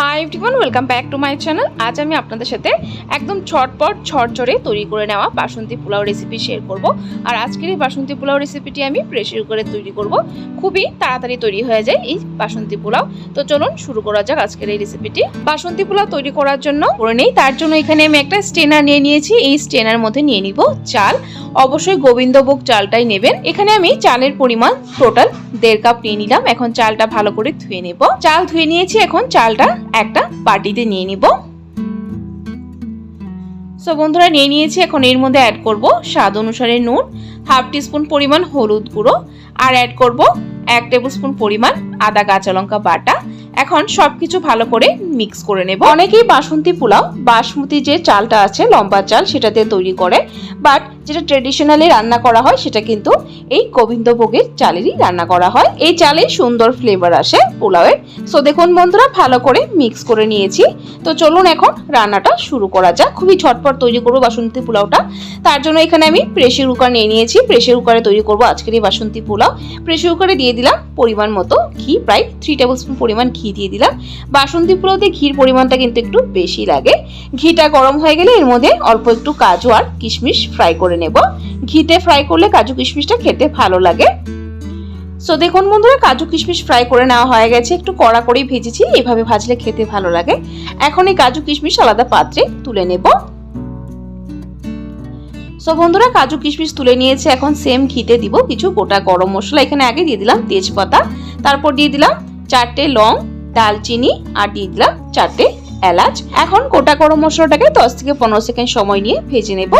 Hi everyone welcome back to my channel আজ আমি আপনাদের সাথে একদম ছটপট ছটজরে তৈরি করে নেওয়া বাসন্তী পোলাও রেসিপি শেয়ার করব। আর আজকের এই বাসন্তী পোলাও রেসিপিটি আমি প্রেশার করে তৈরি করব। খুবই তাড়াতাড়ি তৈরি হয়ে যায় এই বাসন্তী পোলাও। তো চলুন শুরু করা যাক আজকের এই রেসিপিটি বাসন্তী পোলাও তৈরি করার জন্য করে নেই, তার জন্য এখানে আমি একটা স্টেনার নিয়ে নিয়েছি। এই স্টেনার মধ্যে নিয়ে নিব চাল। অবশ্যই গোবিন্দভোগ চালটাই নেবেন। এখানে আমি চালের পরিমাণ টোটাল দেড় কাপ নিয়ে নিলাম। এখন চালটা ভালো করে ধুয়ে নেব। চাল ধুয়ে নিয়েছি, এখন চালটা একটা বাটিতে নিয়ে নিব। সো বন্ধুরা, নিয়ে নিয়েছি। এখন এর মধ্যে অ্যাড করব স্বাদ অনুসারে নুন, হাফ টিস্পুন পরিমাণ হলুদ গুঁড়ো, আর অ্যাড করব এক টেবিল স্পুন পরিমাণ আদা, কাঁচা লঙ্কা বাটা। এখন সবকিছু ভালো করে মিক্স করে নেব। অনেকেই বাসন্তী পোলাও, বাসমতি যে চালটা আছে, লম্বা চাল সেটাতে তৈরি করে বাট যেটা ট্রেডিশনালি রান্না করা হয়, সেটা কিন্তু এই গোবিন্দভোগের চালেরই রান্না করা হয়। এই চালে সুন্দর ফ্লেভার আসে পোলাওয়ের। সো দেখুন বন্ধুরা, ভালো করে মিক্স করে নিয়েছি। তো চলুন এখন রান্নাটা শুরু করা যাক। খুবই ঝটপট তৈরি করব বাসন্তী পোলাওটা। তার জন্য এখানে আমি প্রেশার কুকার নিয়ে নিয়েছি। প্রেশার কুকারে তৈরি করব আজকের এই বাসন্তী পোলাও। প্রেশার কুকারে দিয়ে দিলাম পরিমাণ মতো ঘি, প্রায় থ্রি টেবিল স্পুন পরিমাণ ঘি। দিয়ে দিলাম। বাসন্তী পোলাওতে ঘির পরিমাণটা কিন্তু একটু বেশি লাগে। ঘিটা গরম হয়ে গেলে এর মধ্যে অল্প একটু কাজু আর কিশমিশ ফ্রাই করে নেব। ঘিতে ফ্রাই করলে কাজু কিশমিশটা খেতে ভালো লাগে। সো দেখুন বন্ধুরা, কাজু কিশমিশ ফ্রাই করে নেওয়া হয়ে গেছে। একটু কড়া করেই ভেজেছি, এভাবে ভাজলে খেতে ভালো লাগে। এখন এই কাজু কিশমিশ আলাদা পাত্রে তুলে নেব। সো বন্ধুরা, কাজু কিশমিশ তুলে নিয়েছে। এখন সেম ঘিতে দিব কিছু গোটা গরম মশলা। এখানে আগে দিয়ে দিলাম তেজপাতা, তারপর দিয়ে দিলাম চারটে লং দালচিনি আর দিয়ে দিলাম চারটে এলাচ। এখন গোটা গরম মশলাটাকে দশ থেকে পনেরো সেকেন্ড সময় নিয়ে ভেজে নেব।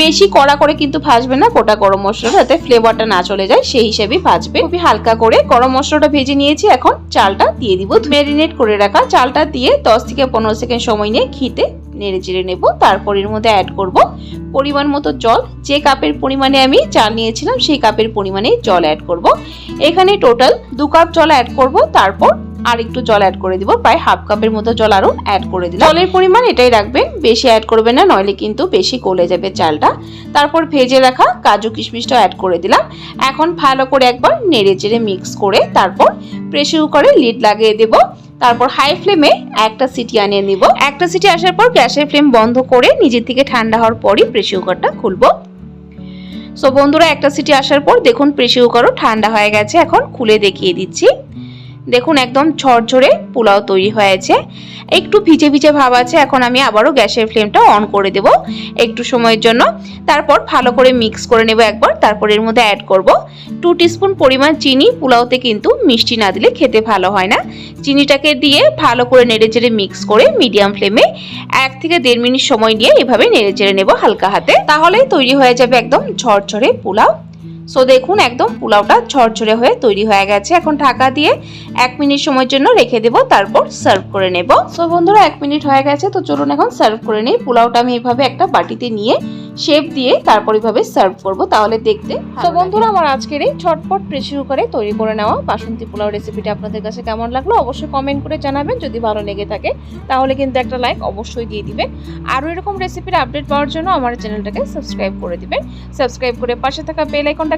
বেশি কড়া করে কিন্তু ভাজবে না, গোটা গরম মশলা যাতে ফ্লেভারটা না চলে যায়, সেই হিসেবে ভাজবে। খুবই হালকা করে গরম মশলাটা ভেজে নিয়েছি, এখন চালটা দিয়ে দিব। ম্যারিনেট করে রাখা চালটা দিয়ে দশ থেকে পনেরো সেকেন্ড সময় নিয়ে ঘিতে নেড়ে চেড়ে নেব। তারপর এর মধ্যে অ্যাড করব পরিমাণ মতো জল। যে কাপের পরিমাণে আমি চাল নিয়েছিলাম, সেই কাপের পরিমাণে জল অ্যাড করব। এখানে টোটাল দু কাপ জল অ্যাড করব। তারপর আর একটু জল অ্যাড করে দিব। প্রায় হাফ কাপের মতো জল আরও অ্যাড করে দিলাম। জলের পরিমাণ এটাই রাখবেন। বেশি অ্যাড করবেন না, নইলে কিন্তু বেশি গলে যাবে চালটা। তারপর ভেজে রাখা কাজু কিশমিশটা অ্যাড করে দিলাম। এখন ভালো করে একবার নেড়ে চেড়ে মিক্স করে তারপর প্রেশার কুকারে লিড লাগিয়ে দেব। তারপর হাই ফ্লেমে একটা সিটি আনিয়ে নিব। একটা সিটি আসার পর গ্যাসের ফ্লেম বন্ধ করে নিজের থেকে ঠান্ডা হওয়ার পরই প্রেশার কুকারটা খুলবো। সো বন্ধুরা, একটা সিটি আসার পর দেখুন প্রেশার কুকারও ঠান্ডা হয়ে গেছে। এখন খুলে দেখিয়ে দিচ্ছি। দেখুন, একদম ঝরঝরে পোলাও তৈরি হয়েছে। একটু ভিজে ভিজে ভাব আছে, এখন আমি আবারও গ্যাসের ফ্লেমটা অন করে দেব একটু সময়ের জন্য। তারপর ভালো করে মিক্স করে নেব একবার, তারপর এর মধ্যে অ্যাড করব। টু টিস্পুন পরিমাণ চিনি, পোলাওতে কিন্তু মিষ্টি না দিলে খেতে ভালো হয় না। চিনিটাকে দিয়ে ভালো করে নেড়ে চেড়ে মিক্স করে মিডিয়াম ফ্লেমে এক থেকে দেড় মিনিট সময় নিয়ে এভাবে নেড়ে চেড়ে নেব হালকা হাতে। তাহলেই তৈরি হয়ে যাবে একদম ঝরঝরে পোলাও। সো দেখুন একদম পোলাওটা ঝরঝরে হয়ে তৈরি হয়ে গেছে। এখন ঢাকা দিয়ে এক মিনিট সময়ের জন্য রেখে দেব তারপর সার্ভ করে নেব। সো বন্ধুরা এক মিনিট হয়ে গেছে তো চলুন এখন সার্ভ করে নিই। পোলাওটা আমি এভাবে একটা বাটিতে নিয়ে শেপ দিয়ে তারপর এভাবে সার্ভ করব তাহলে দেখতে তো বন্ধুরা আমার আজকের এই ছটপট প্রেশার কুকারে তৈরি করে নেওয়া বাসন্তী পোলাও রেসিপিটা আপনাদের কাছে কেমন লাগল অবশ্যই কমেন্ট করে জানাবেন। যদি ভালো লেগে থাকে তাহলে কিন্তু একটা লাইক অবশ্যই দিয়ে দিবেন। আরও এরকম রেসিপির আপডেট পাওয়ার জন্য আমার চ্যানেলটাকে সাবস্ক্রাইব করে দিবেন। সাবস্ক্রাইব করে পাশে থাকা বেল আইকনটা